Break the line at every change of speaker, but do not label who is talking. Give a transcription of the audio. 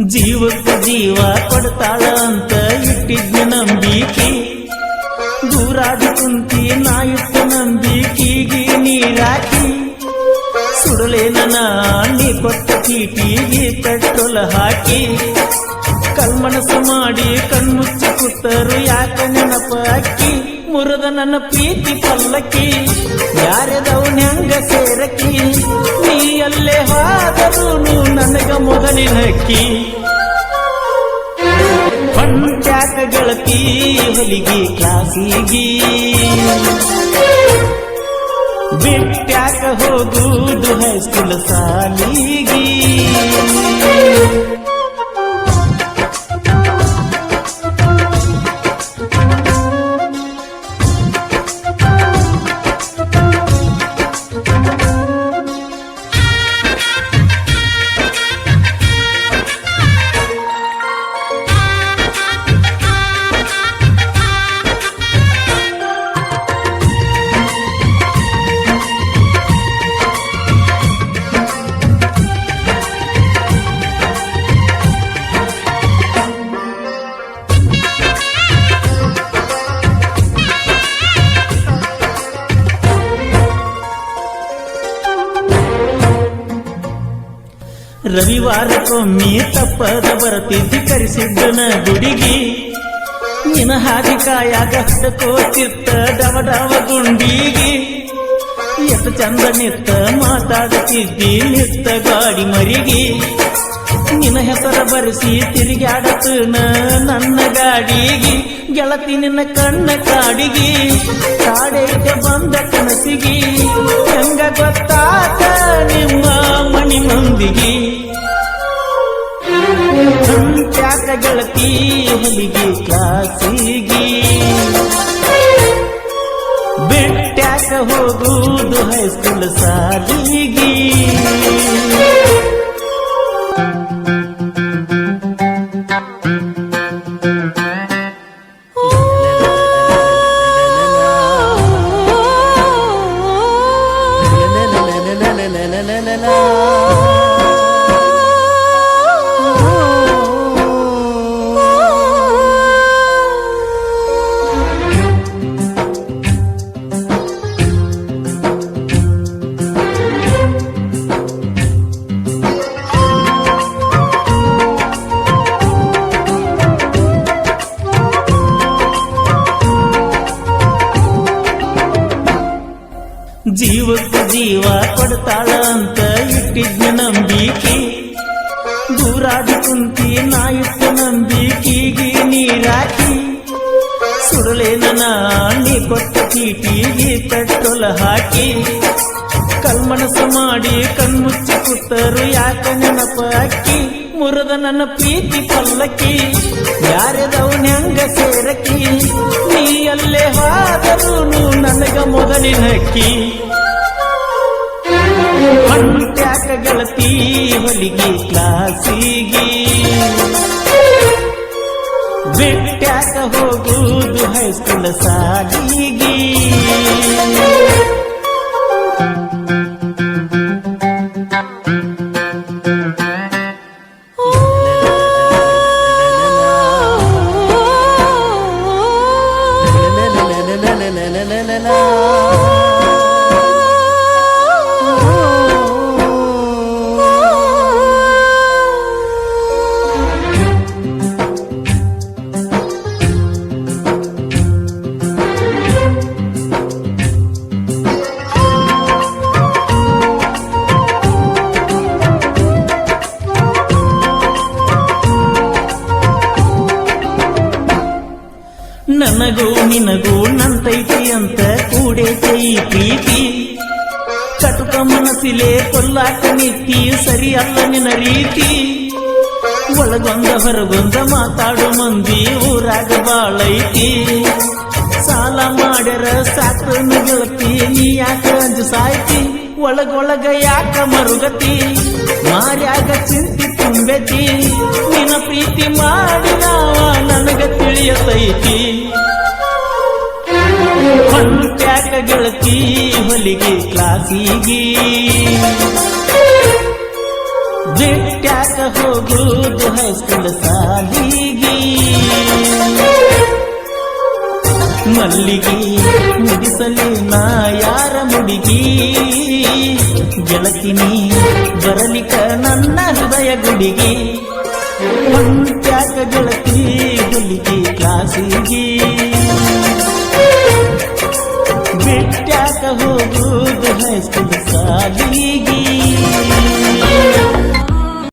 ಜೀವಕ್ಕೆ ಜೀವ ಕೊಡ್ತಾಳ ಅಂತ ಇಟ್ಟಿದ್ನ ನಂಬಿಕೆ. ದೂರಾದ ಕುಂತಿ ನಾಯುತ್ತ ನಂಬಿಕೆಗೆ ನೀರಾಕಿ ಸುಡಲೇನ ನಾ ಕೊಟ್ಟ ಚೀಟಿಗೆ ಪೆಟ್ರೋಲ್ ಹಾಕಿ. ಕಲ್ಮನಸು ಮಾಡಿ ಕಣ್ಮುಚ್ಚಿ ಕೂತರು ಯಾಕ ನೆನಪ ಅಕ್ಕಿ ಮುರಿದ ನನ್ನ ಪ್ರೀತಿ ಪಲ್ಲಕ್ಕಿ ಯಾರದವ್ ನಂಗ ಸೇರಕಿ ನೀ ಅಲ್ಲೇ ಹಾದರೂ ನನಗ ಮೊದಲಿನಕ್ಕಿ ಪಂಚಾಕ ಗೆಳತಿ ಹೊಲಿಗೆ ಕ್ಲಾಸಿಗಿ. ಬಿಟ್ಟ್ಯಾಕ ಹೋಗುದು ಹೈಸ್ಕೂಲ್ ಸಾಲಿಗಿ. ರವಿವಾರಕ್ಕೊಮ್ಮೆ ತಪ್ಪದ ಬರತಿದ್ದಿ ಕರೆಸಿದ್ದನ ಗುಡಿಗಿ. ನಿನ ಹಾದಿ ಕಾಯಾಗ ಹಡಕೋತಿತ್ತ ಡವ ಡವ ಗುಂಡಿಗಿ. ಎಷ್ಟು ಚಂದ ನಿತ್ತ ಮಾತಾಡುತ್ತಿದ್ದಿ ನಿತ್ತ ಗಾಡಿ ಮರಿಗಿ. ನಿನ್ನ ಹೆಸರ ಬರೆಸಿ ತಿರುಗಾಡತನ ನನ್ನ ಗಾಡಿಗಿ. ಗೆಳತಿ ನಿನ್ನ ಕಣ್ಣ ಕಾಡಿಗಿ. ಕಾಡೈತೆ ಬಂದ ಕನಸಿಗಿ. ಹೆಂಗ ಗೊತ್ತಾತ ನಿಮ್ಮ ಮಣಿ ಮಂದಿಗಿ. ಗೆಳತಿ ಹೊಲಿಗೆ ಕ್ಲಾಸಿಗಿ ಬಿಟ್ಟ್ಯಾಕ ಹೋಗುದು ಹೈಸ್ಕೂಲ್ ಸಾಲಿಗಿ. ಜೀವಕ್ಕೆ ಜೀವ ಕೊಡ್ತಾಳ ಅಂತ ಇಟ್ಟಿದ್ನ ನಂಬಿಕೆ. ದೂರಾದಿ ಕುಂತಿ ನಾ ಇಟ್ಟ ನಂಬಿಕೆಗೆ ನೀರಾಕಿ. ಸುಡಲೇನ ನಾ ನೀ ಕೊಟ್ಟ ಚೀಟಿಗೆ ಪೆಟ್ರೋಲ್ ಹಾಕಿ. ಕಲ್ಮನಸ ಮಾಡಿ ಕಣ್ಮುಚ್ಚಿ ಕೂತರು ಯಾಕ ಅಕ್ಕಿ ಮುರಿದ ನನ್ನ ಪ್ರೀತಿ ಪಲ್ಲಕ್ಕಿ ಯಾರದವನ ಹೆಂಗ ಸೇರಕಿ ನೀ ಅಲ್ಲೇ ಹಾದರೂ ನನಗ ಮೊದಲಿನಕ್ಕಿ ಪಂಟ್ಯಾಕ ಗೆಳತಿ ಹೊಲಿಗೆ ಕ್ಲಾಸಿಗಿ ಬಿಟ್ಟ್ಯಾಕ ಹೋಗುದು ಹೈಸ್ಕೂಲ್ ಸಾಲಿಗಿ ನನಗೂ ನಿನಗೂ ನಂತೈತಿ ಅಂತ ಕೂಡೆ ಕೈ ಪ್ರೀತಿ. ಕಟುಕ ಮನಸ್ಸಿಲೆ ಕೊಲ್ಲಾಕ ಸರಿ ಸರಿಯಲ್ಲ ನಿನ್ನ ರೀತಿ. ಒಳಗೊಂದ ಹೊರಗೊಂದ ಮಾತಾಡು ಮಂದಿ, ಊರಾಗ ಬಾಳೈತಿ ಸಾಲ ಮಾಡ್ಯಾರ ಸಾಕನ್ನು ಗೆಳತಿ, ನೀ ಯಾಕ ಅಂಜು ಸಾಯ್ತಿ? ಒಳಗೊಳಗ ಯಾಕ ಮರುಗತಿ? ಮಾರ್ಯಾಗ ಚಿಂತಿ ತುಂಬೆತಿ. ನಿನ್ನ ಪ್ರೀತಿ ಮಾಡಿದವ ನನಗ ತಿಳಿಯತೈತಿ. ಗೆಳತಿ ಹೊಲಿಗೆ ಕ್ಲಾಸಿಗೆ. ಬಿಟ್ಟ್ಯಾಕ ಹೋಗುದು ಹೈಸ್ಕೂಲ್ ಸಾಲಿಗೆ ಮಲ್ಲಿಗೆ ಮುಗಿಸಲಿ ನಾ ಯಾರ ಮುಡಿಗಿ. ಗೆಳತಿನಿ ಬರಲಿಕ ನನ್ನ ಹೃದಯ ಗುಡಿಗೆ. ಗೆಳತಿ ಹುಲಿಗೆ ಕ್ಲಾಸಿಗೆ. ಬಿಟ್ಟ್ಯಾಕ ಹೋಗುದು ಹೈಸ್ಕೂಲ್ ಸಾಲಿಗೆ